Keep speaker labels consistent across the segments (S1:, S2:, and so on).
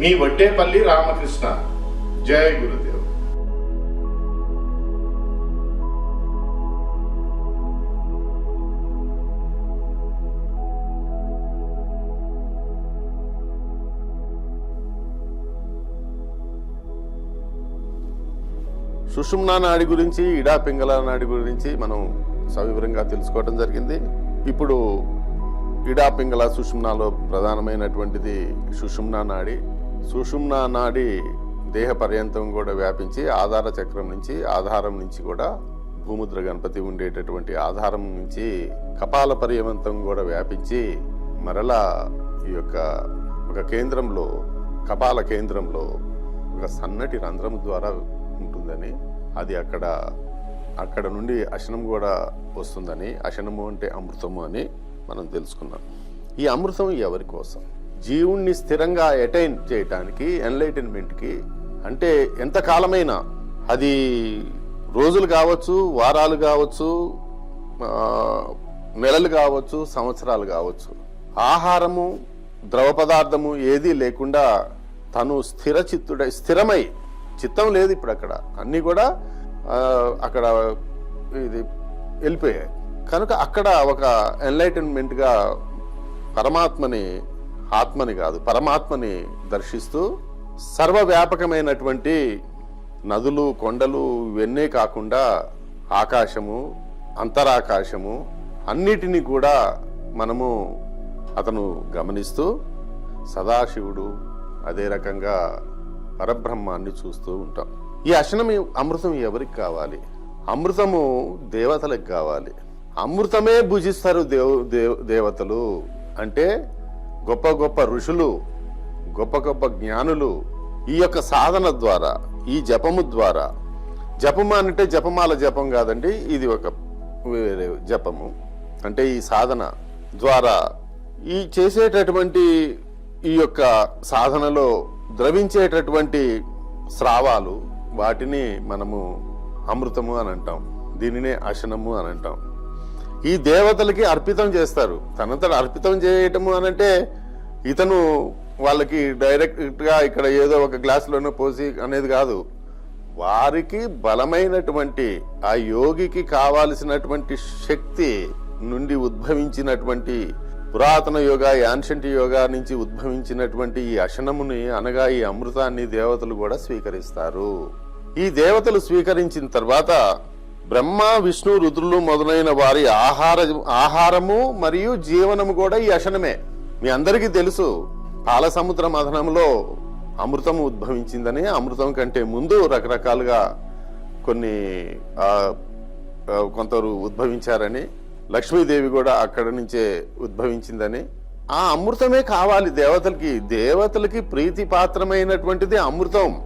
S1: మీ వడ్డేపల్లి రామకృష్ణ. జయ గురుదేవ్.
S2: సుషుమ్నా నాడి గురించి ఇడా పింగళ నాడి గురించి మనం సవివరంగా తెలుసుకోవడం జరిగింది. ఇప్పుడు ఇడా పింగళ సుషుమ్నాలో ప్రధానమైనటువంటిది సుషుమ్నా నాడి. సుషుమ్నా నాడి దేహ పర్యంతం కూడా వ్యాపించి ఆధార చక్రం నుంచి ఆధారం నుంచి కూడా భూముద్ర గణపతి ఉండేటటువంటి ఆధారం నుంచి కపాల పర్యవంతం కూడా వ్యాపించి మరలా ఈ యొక్క ఒక కేంద్రంలో కపాల కేంద్రంలో ఒక సన్నటి రంధ్రం ద్వారా ఉంటుందని అది అక్కడ అక్కడ నుండి అశనం కూడా వస్తుందని అశనము అంటే అమృతము అని మనం తెలుసుకున్నాం. ఈ అమృతం ఎవరి కోసం? జీవుణ్ణి స్థిరంగా అటైన్ చేయటానికి ఎన్లైటన్మెంట్కి అంటే ఎంత కాలమైనా అది రోజులు కావచ్చు వారాలు కావచ్చు నెలలు కావచ్చు సంవత్సరాలు కావచ్చు. ఆహారము ద్రవ పదార్థము ఏదీ లేకుండా తను స్థిర చిత్తుడై స్థిరమై చిత్తం లేదు ఇప్పుడు అక్కడ అన్నీ కూడా అక్కడ ఇది వెళ్ళిపోయాయి. కనుక అక్కడ ఒక ఎన్లైటన్మెంట్గా పరమాత్మని ఆత్మని కాదు పరమాత్మని దర్శిస్తూ సర్వవ్యాపకమైనటువంటి నదులు కొండలు ఇవన్నీ కాకుండా ఆకాశము అంతరాకాశము అన్నిటినీ కూడా మనము అతను గమనిస్తూ సదాశివుడు అదే రకంగా పరబ్రహ్మాన్ని చూస్తూ ఉంటాం. ఈ అశనం అమృతం ఎవరికి కావాలి? అమృతము దేవతలకు కావాలి. అమృతమే భుజిస్తారు దేవ- దేవతలు అంటే గొప్ప గొప్ప ఋషులు గొప్ప గొప్ప జ్ఞానులు ఈ యొక్క సాధన ద్వారా ఈ జపము ద్వారా. జపము అంటే జపమాల జపం కాదండి ఇది ఒక వేరే జపము. అంటే ఈ సాధన ద్వారా ఈ చేసేటటువంటి ఈ యొక్క సాధనలో ద్రవించేటటువంటి స్రావాలు వాటిని మనము అమృతము అని అంటాం దీనినే అశనము అని అంటాం. ఈ దేవతలకి అర్పితం చేస్తారు. తనంతట అర్పితం చేయటము అని అంటే ఇతను వాళ్ళకి డైరెక్ట్గా ఇక్కడ ఏదో ఒక గ్లాసులోనో పోసి అనేది కాదు. వారికి బలమైనటువంటి ఆ యోగికి కావాల్సినటువంటి శక్తి నుండి ఉద్భవించినటువంటి పురాతన యోగా యాన్షంటి యోగా నుంచి ఉద్భవించినటువంటి ఈ అశనముని అనగా ఈ అమృతాన్ని దేవతలు కూడా స్వీకరిస్తారు. ఈ దేవతలు స్వీకరించిన తర్వాత బ్రహ్మ విష్ణు రుద్రులు మొదలైన వారి ఆహార ఆహారము మరియు జీవనము కూడా ఈ అశనమే. మీ అందరికీ తెలుసు పాలసముద్ర మథనంలో అమృతం ఉద్భవించిందని. అమృతం కంటే ముందు రకరకాలుగా కొన్ని ఆ, కొందరు ఉద్భవించారని. లక్ష్మీదేవి కూడా అక్కడి నుంచే ఉద్భవించిందని. ఆ అమృతమే కావాలి. దేవతలకి దేవతలకి ప్రీతి పాత్రమైనటువంటిది అమృతం.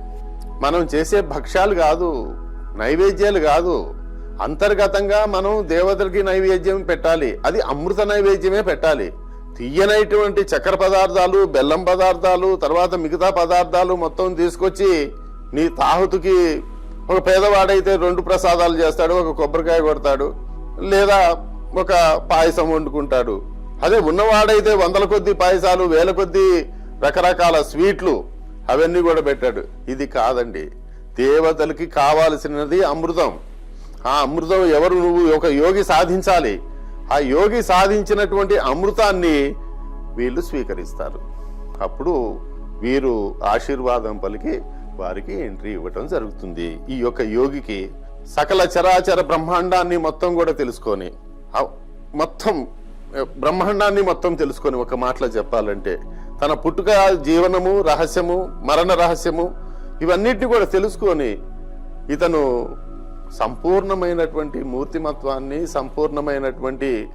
S2: మనం చేసే భక్ష్యాలు కాదు నైవేద్యాలు కాదు అంతర్గతంగా మనం దేవతలకి నైవేద్యం పెట్టాలి. అది అమృత నైవేద్యమే పెట్టాలి. తీయనైటువంటి చక్కెర పదార్థాలు బెల్లం పదార్థాలు తర్వాత మిగతా పదార్థాలు మొత్తం తీసుకొచ్చి నీ తాహుతుకి ఒక పేదవాడైతే రెండు ప్రసాదాలు చేస్తాడు ఒక కొబ్బరికాయ కొడతాడు లేదా ఒక పాయసం వండుకుంటాడు. అదే ఉన్నవాడైతే వందల కొద్ది పాయసాలు వేల కొద్ది రకరకాల స్వీట్లు అవన్నీ కూడా పెట్టాడు. ఇది కాదండి. దేవతలకి కావాల్సినది అమృతం. ఆ అమృతం ఎవరు నువ్వు? ఒక యోగి సాధించాలి. ఆ యోగి సాధించినటువంటి అమృతాన్ని వీళ్ళు స్వీకరిస్తారు. అప్పుడు వీరు ఆశీర్వాదం పలికి వారికి ఎంట్రీ ఇవ్వటం జరుగుతుంది. ఈ యొక్క యోగికి సకల చరాచర బ్రహ్మాండాన్ని మొత్తం కూడా తెలుసుకొని మొత్తం బ్రహ్మాండాన్ని మొత్తం తెలుసుకొని ఒక మాటలో చెప్పాలంటే తన పుట్టుక జీవనము రహస్యము మరణ రహస్యము ఇవన్నిటిని కూడా తెలుసుకొని ఇతను సంపూర్ణమైనటువంటి మూర్తిమత్వాన్ని సంపూర్ణమైనటువంటి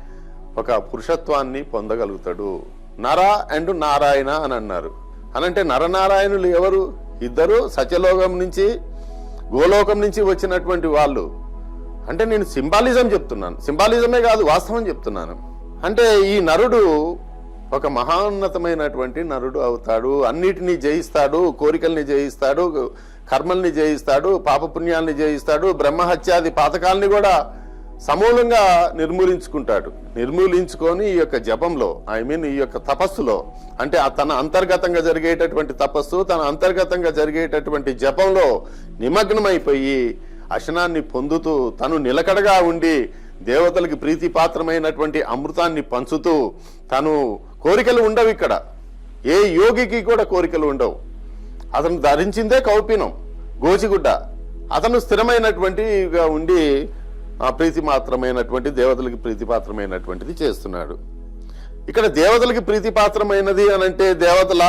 S2: ఒక పురుషత్వాన్ని పొందగలుగుతాడు. నర అండ్ నారాయణ అని అన్నారు. అనంటే నరనారాయణులు ఎవరు? ఇద్దరు సత్యలోకం నుంచి గోలోకం నుంచి వచ్చినటువంటి వాళ్ళు. అంటే నేను సింబాలిజం చెప్తున్నాను. సింబాలిజమే కాదు వాస్తవం చెప్తున్నాను. అంటే ఈ నరుడు ఒక మహాన్నతమైనటువంటి నరుడు అవుతాడు. అన్నిటినీ జయిస్తాడు కోరికల్ని జయిస్తాడు కర్మల్ని జయిస్తాడు పాపపుణ్యాల్ని జయిస్తాడు బ్రహ్మహత్యాది పాతకాల్ని కూడా సమూలంగా నిర్మూలించుకుంటాడు. నిర్మూలించుకొని ఈ యొక్క జపంలో ఐ మీన్ ఈ యొక్క తపస్సులో అంటే ఆ తన అంతర్గతంగా జరిగేటటువంటి తపస్సు తన అంతర్గతంగా జరిగేటటువంటి జపంలో నిమగ్నమైపోయి అశనాన్ని పొందుతూ తను నిలకడగా ఉండి దేవతలకి ప్రీతిపాత్రమైనటువంటి అమృతాన్ని పంచుతూ తను కోరికలు ఉండవు ఇక్కడ. ఏ యోగికి కూడా కోరికలు ఉండవు. అతను ధరించిందే కౌపీనం గోచిగుడ్డ అతను స్థిరమైనటువంటిగా ఉండి ప్రీతి ప్రీతిమాత్రమైనటువంటి దేవతలకి ప్రీతిపాత్రమైనటువంటిది చేస్తున్నాడు. ఇక్కడ దేవతలకి ప్రీతిపాత్రమైనది అని అంటే దేవతల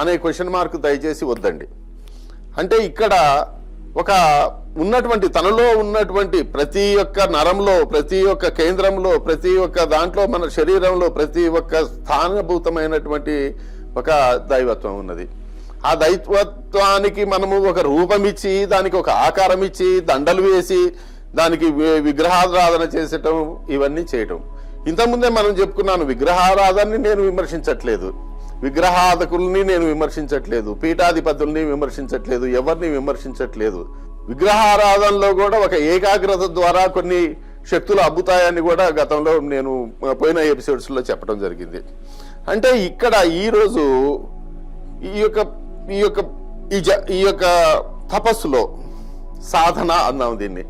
S2: అనే క్వశ్చన్ మార్క్ దయచేసి వద్దండి. అంటే ఇక్కడ ఒక ఉన్నటువంటి తనలో ఉన్నటువంటి ప్రతి ఒక్క నరంలో ప్రతి ఒక్క కేంద్రంలో ప్రతి ఒక్క దాంట్లో మన శరీరంలో ప్రతి ఒక్క స్థానభూతమైనటువంటి ఒక దైవత్వం ఉన్నది. ఆ దైవత్వానికి మనము ఒక రూపం ఇచ్చి దానికి ఒక ఆకారం ఇచ్చి దండలు వేసి దానికి విగ్రహారాధన చేసటం ఇవన్నీ చేయటం. ఇంతకుముందే మనం చెప్పుకున్నాను విగ్రహారాధనని నేను విమర్శించట్లేదు. విగ్రహాధకుల్ని నేను విమర్శించట్లేదు. పీఠాధిపతుల్ని విమర్శించట్లేదు. ఎవరిని విమర్శించట్లేదు. విగ్రహారాధనలో కూడా ఒక ఏకాగ్రత ద్వారా కొన్ని శక్తులు అబ్బుతాయని కూడా గతంలో నేను పోయిన ఎపిసోడ్స్లో చెప్పడం జరిగింది. అంటే ఇక్కడ ఈరోజు ఈ యొక్క ఈ యొక్క ఈ జ ఈ యొక్క తపస్సులో సాధన అన్నాం దీన్ని.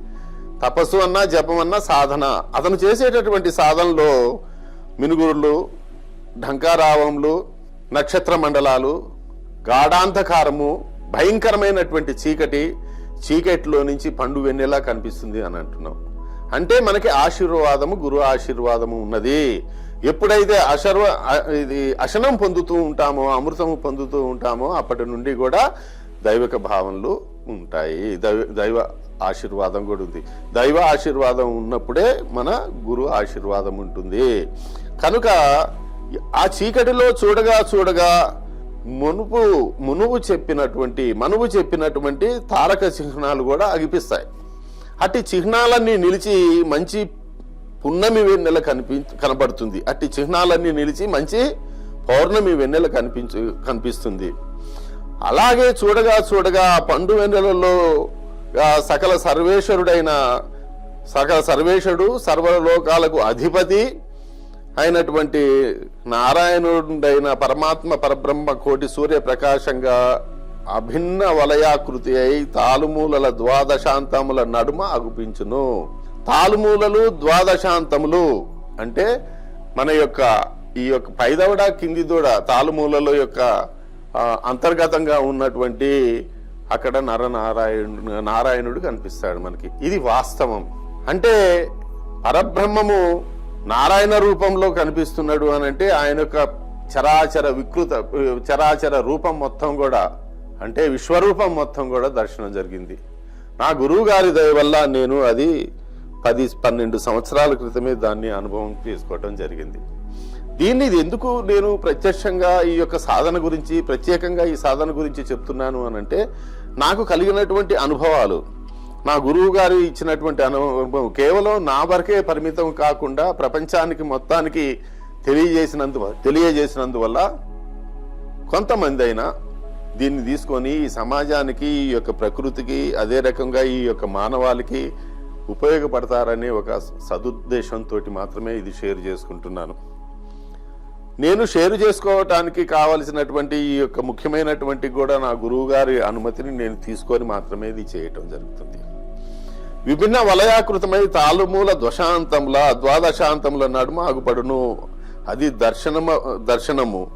S2: తపస్సు అన్నా జపం అన్నా సాధన. అతను చేసేటటువంటి సాధనలో మినుగురులు ఢంకారావంలు నక్షత్ర మండలాలు గాఢాంధకారము భయంకరమైనటువంటి చీకటి చీకటిలో నుంచి పండు వెన్నెలా కనిపిస్తుంది అని అంటున్నాం. అంటే మనకి ఆశీర్వాదము గురు ఆశీర్వాదము ఉన్నది. ఎప్పుడైతే అశర్వ ఇది అశనం పొందుతూ ఉంటామో అమృతము పొందుతూ ఉంటామో అప్పటి నుండి కూడా దైవిక భావనలు ఉంటాయి. దైవ దైవ ఆశీర్వాదం కూడా ఉంది. దైవ ఆశీర్వాదం ఉన్నప్పుడే మన గురు ఆశీర్వాదం ఉంటుంది. కనుక ఆ చీకటిలో చూడగా చూడగా మునుపు మునువు చెప్పినటువంటి మనువు చెప్పినటువంటి తారక చిహ్నాలు కూడా అగిపిస్తాయి. అట్టి చిహ్నాలన్నీ నిలిచి మంచి పున్నమి వెన్నెల కనిపి కనబడుతుంది. అట్టి చిహ్నాలన్నీ నిలిచి మంచి పౌర్ణమి వెన్నెల కనిపించు కనిపిస్తుంది. అలాగే చూడగా చూడగా పండు వెన్నెలలో సకల సర్వేశ్వరుడైన సకల సర్వేశ్వరుడు సర్వలోకాలకు అధిపతి అయినటువంటి నారాయణుడైన పరమాత్మ పరబ్రహ్మ కోటి సూర్య ప్రకాశంగా అభిన్న వలయాకృతి అయి తాలుమూలల ద్వాదశాంతముల నడుమ అగుపించును. తాలుమూలలు ద్వాదశాంతములు అంటే మన యొక్క ఈ యొక్క పైదవడ కింది దూడ తాలుమూలల యొక్క అంతర్గతంగా ఉన్నటువంటి అక్కడ నరనారాయణుడు నారాయణుడు కనిపిస్తాడు మనకి. ఇది వాస్తవం. అంటే పరబ్రహ్మము నారాయణ రూపంలో కనిపిస్తున్నాడు అని అంటే ఆయన యొక్క చరాచర వికృత చరాచర రూపం మొత్తం కూడా అంటే విశ్వరూపం మొత్తం కూడా దర్శనం జరిగింది. నా గురువు గారి దయ వల్ల నేను అది పది పన్నెండు సంవత్సరాల క్రితమే దాన్ని అనుభవం చేసుకోవటం జరిగింది. దీన్ని ఇది ఎందుకు నేను ప్రత్యక్షంగా ఈ యొక్క సాధన గురించి ప్రత్యేకంగా ఈ సాధన గురించి చెప్తున్నాను అని అంటే నాకు కలిగినటువంటి అనుభవాలు నా గురువు గారు ఇచ్చినటువంటి అనుభవం కేవలం నా వరకే పరిమితం కాకుండా ప్రపంచానికి మొత్తానికి తెలియజేసినందు తెలియజేసినందువల్ల కొంతమంది అయినా దీన్ని తీసుకొని ఈ సమాజానికి ఈ యొక్క ప్రకృతికి అదే రకంగా ఈ యొక్క మానవాళికి ఉపయోగపడతారనే ఒక సదుద్దేశంతో మాత్రమే ఇది షేర్ చేసుకుంటున్నాను. నేను షేర్ చేసుకోవటానికి కావలసినటువంటి ఈ యొక్క ముఖ్యమైనటువంటి కూడా నా గురువు గారి అనుమతిని నేను తీసుకొని మాత్రమే ఇది చేయటం జరుగుతుంది. విభిన్న వలయాకృతమై తాళుమూల దశాంతముల ద్వాదశాంతముల నడుమ ఆగుపడును. అది దర్శనము దర్శనము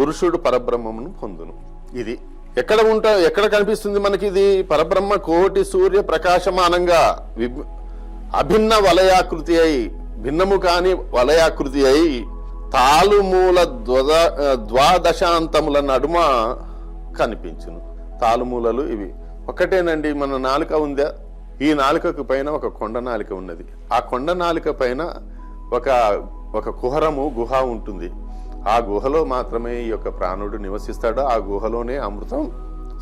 S2: పురుషుడు పరబ్రహ్మమును పొందును. ఇది ఎక్కడ ఉంటా ఎక్కడ కనిపిస్తుంది మనకి ఇది పరబ్రహ్మ కోటి సూర్య ప్రకాశమానంగా అభిన్న వలయాకృతి అయి భిన్నము కాని వలయాకృతి అయి తాలుమూల ద్వద ద్వాదశాంతముల నడుమ కనిపించును. తాలుమూలలు ఇవి. ఒకటేనండి మన నాలుక ఉందా? ఈ నాలుకకు పైన ఒక కొండ నాలిక ఉన్నది. ఆ కొండ నాలిక పైన ఒక ఒక కుహరము గుహ ఉంటుంది. ఆ గుహలో మాత్రమే ఈ యొక్క ప్రాణుడు నివసిస్తాడు. ఆ గుహలోనే అమృతం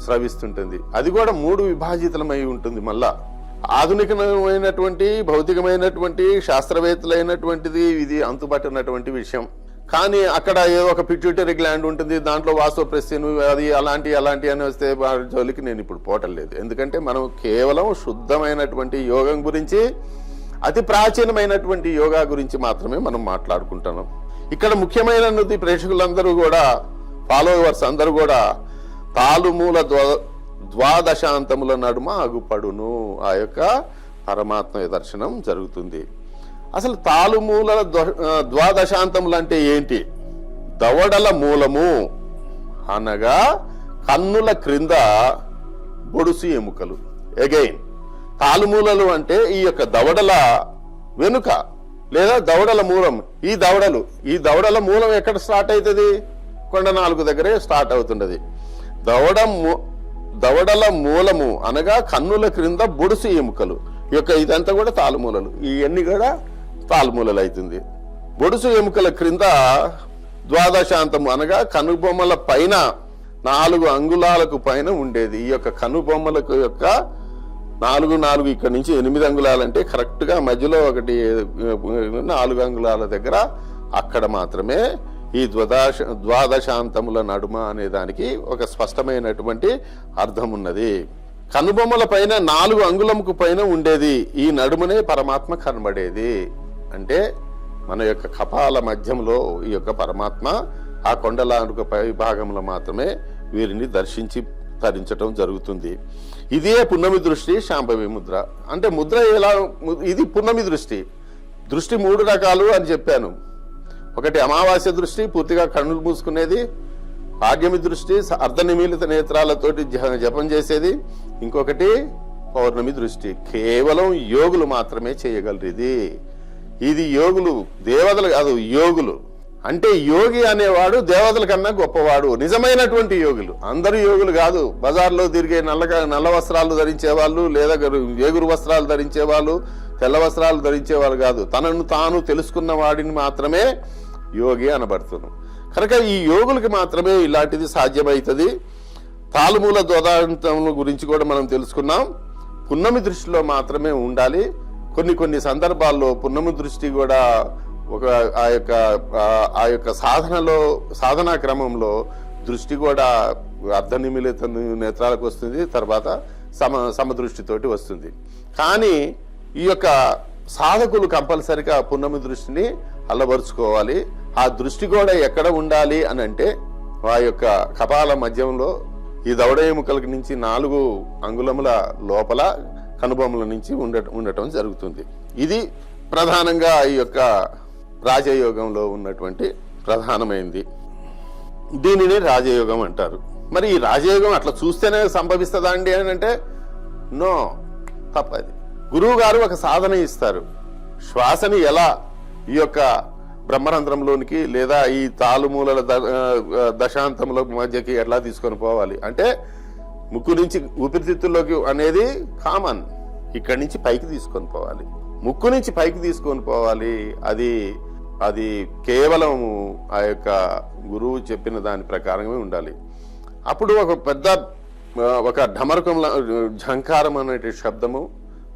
S2: స్రవిస్తుంటుంది. అది కూడా మూడు విభాజితమై ఉంటుంది మళ్ళా. ఆధునికమైనటువంటి భౌతికమైనటువంటి శాస్త్రవేత్తలైనటువంటిది ఇది అంతుపట్టినటువంటి విషయం. కానీ అక్కడ ఏదో ఒక పిట్యూటరీ గ్లాండ్ ఉంటుంది. దాంట్లో వాస్తవ ప్రెస్సిన్ అది అలాంటి అలాంటి అని వస్తే జోలికి నేను ఇప్పుడు పోవటం లేదు. ఎందుకంటే మనం కేవలం శుద్ధమైనటువంటి యోగం గురించి అతి ప్రాచీనమైనటువంటి యోగా గురించి మాత్రమే మనం మాట్లాడుకుంటున్నాం. ఇక్కడ ముఖ్యమైనది ప్రేక్షకులందరూ కూడా ఫాలోవర్స్ అందరూ కూడా తాలుమూల ద్వాదశాంతముల నడుమ అగుపడును ఆ యొక్క పరమాత్మ దర్శనం జరుగుతుంది. అసలు తాలుమూల ద్వాదశాంతములు అంటే ఏంటి? దవడల మూలము అనగా కన్నుల క్రింద బొడుసు ఎముకలు. అగైన్ తాలుమూలలు అంటే ఈ యొక్క దవడల వెనుక లేదా దవడల మూలం. ఈ దవడలు ఈ దవడల మూలం ఎక్కడ స్టార్ట్ అవుతుంది? కొండ నాలుగు దగ్గరే స్టార్ట్ అవుతున్నది. దవడ మూ- దవడల మూలము అనగా కన్నుల క్రింద బొడుసు ఎముకలు. ఈ యొక్క ఇదంతా కూడా తాలుమూలలు. ఇవన్నీ కూడా తాలుమూలలు అవుతుంది. బొడుసు ఎముకల క్రింద ద్వాదశాంతము అనగా కనుబొమ్మల పైన నాలుగు అంగుళాలకు పైన ఉండేది. ఈ యొక్క కనుబొమ్మలకు యొక్క నాలుగు నాలుగు ఇక్కడ నుంచి ఎనిమిది అంగుళాలంటే కరెక్ట్గా మధ్యలో ఒకటి నాలుగు అంగుళాల దగ్గర అక్కడ మాత్రమే ఈ ద్వాదశ ద్వాదశాంతముల నడుమ అనే దానికి ఒక స్పష్టమైనటువంటి అర్థం ఉన్నది. కనుబొమ్మల పైన నాలుగు అంగుళముకు పైన ఉండేది. ఈ నడుమనే పరమాత్మ కనబడేది. అంటే మన యొక్క కపాల మధ్యంలో ఈ యొక్క పరమాత్మ ఆ కొండలానుక పై భాగంలో మాత్రమే వీరిని దర్శించి తరించటం జరుగుతుంది. ఇదే పున్నమి దృష్టి శాంభవి ముద్ర. అంటే ముద్ర ఎలా ఇది పున్నమి దృష్టి. దృష్టి మూడు రకాలు అని చెప్పాను. ఒకటి అమావాస్య దృష్టి పూర్తిగా కన్నులు మూసుకునేది. ఆగ్యమి దృష్టి అర్ధనిమీలిత నేత్రాలతోటి జ- జపం చేసేది. ఇంకొకటి పౌర్ణమి దృష్టి కేవలం యోగులు మాత్రమే చేయగలరు ఇది. ఇది యోగులు దేవతలు కాదు యోగులు. అంటే యోగి అనేవాడు దేవతల కన్నా గొప్పవాడు. నిజమైనటువంటి యోగులు. అందరూ యోగులు కాదు. బజార్లో తిరిగే నల్లగా నల్ల వస్త్రాలు ధరించే వాళ్ళు లేదా ఏగురు వస్త్రాలు ధరించే వాళ్ళు తెల్ల వస్త్రాలు ధరించే వాళ్ళు కాదు. తనను తాను తెలుసుకున్న వాడిని మాత్రమే యోగి అనబడుతున్నాం కనుక ఈ యోగులకి మాత్రమే ఇలాంటిది సాధ్యమవుతుంది తాలుమూల దోదాంతం గురించి కూడా మనం తెలుసుకున్నాం. పున్నమి దృష్టిలో మాత్రమే ఉండాలి. కొన్ని కొన్ని సందర్భాల్లో పున్నమి దృష్టి కూడా ఒక ఆ యొక్క ఆ- యొక్క సాధనలో సాధనా క్రమంలో దృష్టి కూడా అర్ధనిమిలిత నేత్రాలకు వస్తుంది తర్వాత సమ సమదృష్టితోటి వస్తుంది. కానీ ఈ యొక్క సాధకులు కంపల్సరిగా పున్నమి దృష్టిని అల్లబరుచుకోవాలి. ఆ దృష్టి కూడా ఎక్కడ ఉండాలి అని అంటే ఆ యొక్క కపాల మధ్యంలో ఈ దవడ ఎముకల నుంచి నాలుగు అంగుళముల లోపల కనుబొమ్మల నుంచి ఉండ ఉండటం జరుగుతుంది. ఇది ప్రధానంగా ఈ యొక్క రాజయోగంలో ఉన్నటువంటి ప్రధానమైంది. దీనిని రాజయోగం అంటారు. మరి ఈ రాజయోగం అట్లా చూస్తేనే సంభవిస్తుందా అండి అని అంటే నో తప్పది. గురువు గారు ఒక సాధన ఇస్తారు. శ్వాసని ఎలా ఈ యొక్క బ్రహ్మరంధ్రంలోనికి లేదా ఈ తాలుమూలల ద- దశాంతముల మధ్యకి ఎట్లా తీసుకొని పోవాలి? అంటే ముక్కు నుంచి ఊపిరితిత్తుల్లోకి అనేది కామన్. ఇక్కడి నుంచి పైకి తీసుకొని పోవాలి. ముక్కు నుంచి పైకి తీసుకొని పోవాలి. అది అది కేవలం ఆ యొక్క గురువు చెప్పిన దాని ప్రకారమే ఉండాలి. అప్పుడు ఒక పెద్ద ఒక ఢమరకం ఝంకారం అనే శబ్దము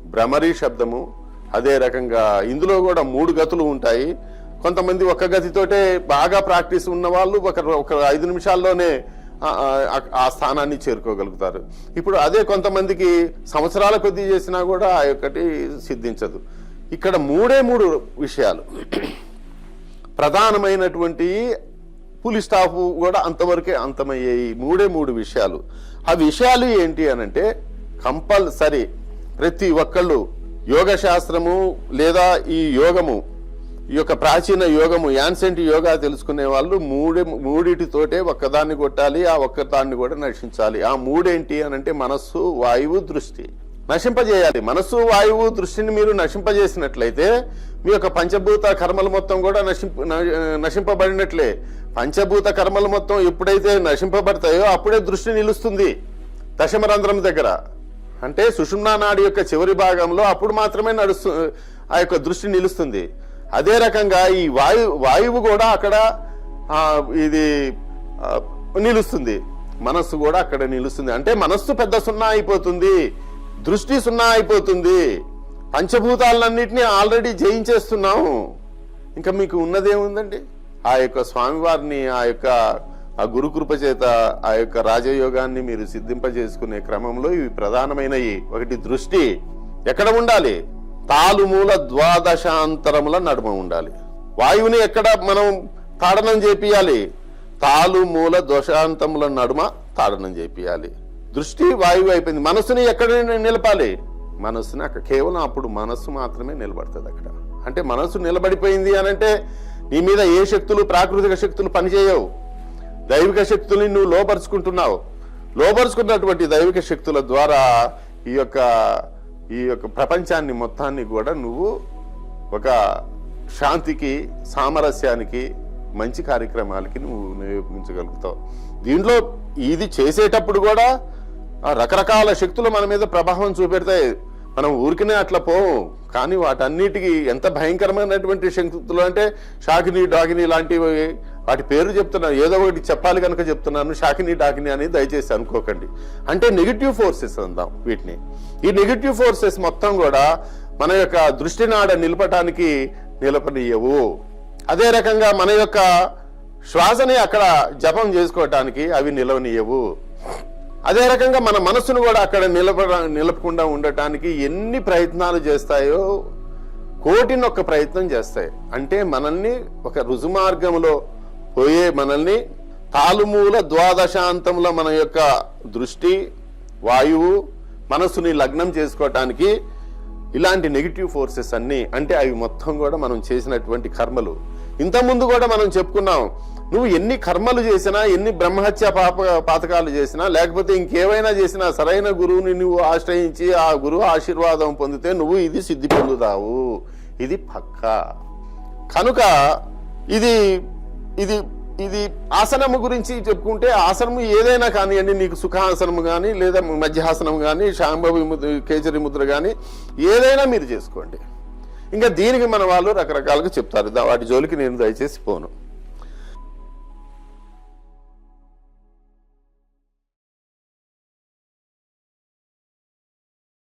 S2: భ్రమరీ శబ్దము అదే రకంగా ఇందులో కూడా మూడు గతులు ఉంటాయి. కొంతమంది ఒక గతితోటే బాగా ప్రాక్టీస్ ఉన్న వాళ్ళు ఒక ఒక ఐదు నిమిషాల్లోనే ఆ- ఆ స్థానాన్ని చేరుకోగలుగుతారు. ఇప్పుడు అదే కొంతమందికి సంవత్సరాల కొద్దీ చేసినా కూడా ఆ యొక్కటి సిద్ధించదు. ఇక్కడ మూడే మూడు విషయాలు. ప్రధానమైనటువంటి పులి స్టాఫ్ కూడా అంతవరకే అంతమయ్యాయి. మూడే మూడు విషయాలు. ఆ విషయాలు ఏంటి అనంటే కంపల్సరీ ప్రతి ఒక్కళ్ళు యోగ శాస్త్రము లేదా ఈ యోగము ఈ యొక్క ప్రాచీన యోగము యాన్సెంట్ యోగా తెలుసుకునే వాళ్ళు మూడే మూడిటితోటే ఒక్కదాన్ని కొట్టాలి ఆ ఒక్కదాన్ని కూడా నశించాలి. ఆ మూడేంటి అనంటే మనస్సు వాయువు దృష్టి. నశింపజేయాలి. మనస్సు వాయువు దృష్టిని మీరు నశింపజేసినట్లయితే మీ యొక్క పంచభూత కర్మలు మొత్తం కూడా నశింప నశింపబడినట్లే. పంచభూత కర్మలు మొత్తం ఎప్పుడైతే నశింపబడతాయో అప్పుడే దృష్టి నిలుస్తుంది దశమరంధ్రం దగ్గర. అంటే సుషుమ్నా నాడి యొక్క చివరి భాగంలో అప్పుడు మాత్రమే నడుస్తు ఆ యొక్క దృష్టి నిలుస్తుంది. అదే రకంగా ఈ వాయు వాయువు కూడా అక్కడ ఇది నిలుస్తుంది. మనస్సు కూడా అక్కడ నిలుస్తుంది. అంటే మనస్సు పెద్ద సున్నా అయిపోతుంది. దృష్టి సున్నా అయిపోతుంది. పంచభూతాలన్నింటినీ ఆల్రెడీ జయించేస్తున్నాము. ఇంకా మీకు ఉన్నదేముందండి? ఆ యొక్క స్వామివారిని ఆ యొక్క ఆ గురుకృప చేత ఆ యొక్క రాజయోగాన్ని మీరు సిద్ధింపజేసుకునే క్రమంలో ఇవి ప్రధానమైనవి. ఒకటి దృష్టి. ఎక్కడ ఉండాలి? తాలుమూల ద్వాదశాంతరముల నడుమ ఉండాలి. వాయువుని ఎక్కడ మనం తాడనం చేపియాలి? తాలుమూల దోషాంతముల నడుమ తాడనం చేపియాలి. దృష్టి వాయువు అయిపోయింది. మనస్సుని ఎక్కడ నిలపాలి? మనస్సుని అక్కడ. కేవలం అప్పుడు మనస్సు మాత్రమే నిలబడుతుంది అక్కడ. అంటే మనస్సు నిలబడిపోయింది అని అంటే నీ మీద ఏ శక్తులు ప్రాకృతిక శక్తులు పనిచేయవు. దైవిక శక్తుల్ని నువ్వు లోపరుచుకుంటున్నావు. లోపరుచుకున్నటువంటి దైవిక శక్తుల ద్వారా ఈ యొక్క ఈ యొక్క ప్రపంచాన్ని మొత్తాన్ని కూడా నువ్వు ఒక శాంతికి సామరస్యానికి మంచి కార్యక్రమాలకి నువ్వు నియోగించగలుగుతావు దీంట్లో ఇది చేసేటప్పుడు కూడా రకరకాల శక్తులు మన మీద ప్రభావం చూపెడతాయి. మనం ఊరికినే అట్లా పోము. కానీ వాటన్నిటికీ ఎంత భయంకరమైనటువంటి శక్తులు అంటే షాకిని డాకిని లాంటివి. వాటి పేరు చెప్తున్నాను ఏదో ఒకటి చెప్పాలి కనుక చెప్తున్నాను. షాకిని డాకిని అని దయచేసి అనుకోకండి. అంటే నెగిటివ్ ఫోర్సెస్ అందాం వీటిని. ఈ నెగిటివ్ ఫోర్సెస్ మొత్తం కూడా మన యొక్క దృష్టి నాడ నిలపటానికి నిలపనీయవు. అదే రకంగా మన యొక్క శ్వాసని అక్కడ జపం చేసుకోవటానికి అవి నిలవనీయవు. అదే రకంగా మన మనసును కూడా అక్కడ నిలబడ నిలపకుండా ఉండటానికి ఎన్ని ప్రయత్నాలు చేస్తాయో కోటినొక్క ప్రయత్నం చేస్తాయి. అంటే మనల్ని ఒక రుజుమార్గంలో పోయే మనల్ని తాలుమూల ద్వాదశాంతంలో మన యొక్క దృష్టి వాయువు మనసుని లగ్నం చేసుకోవటానికి ఇలాంటి నెగిటివ్ ఫోర్సెస్ అన్నీ అంటే అవి మొత్తం కూడా మనం చేసినటువంటి కర్మలు. ఇంతకుముందు కూడా మనం చెప్పుకున్నాం నువ్వు ఎన్ని కర్మలు చేసినా ఎన్ని బ్రహ్మహత్య పాప పాతకాలు చేసినా లేకపోతే ఇంకేమైనా చేసినా సరైన గురువుని నువ్వు ఆశ్రయించి ఆ గురువు ఆశీర్వాదం పొందితే నువ్వు ఇది సిద్ధి పొందుతావు. ఇది పక్కా. కనుక ఇది ఇది ఇది ఆసనము గురించి చెప్పుకుంటే ఆసనము ఏదైనా కానివ్వండి నీకు సుఖాసనము కానీ లేదా మధ్యాసనం కానీ శాంభవి కేచరి ముద్ర కానీ ఏదైనా మీరు చేసుకోండి. ఇంకా దీనికి మన వాళ్ళు రకరకాలుగా చెప్తారు. దా- వాటి జోలికి నేను దయచేసి పోను.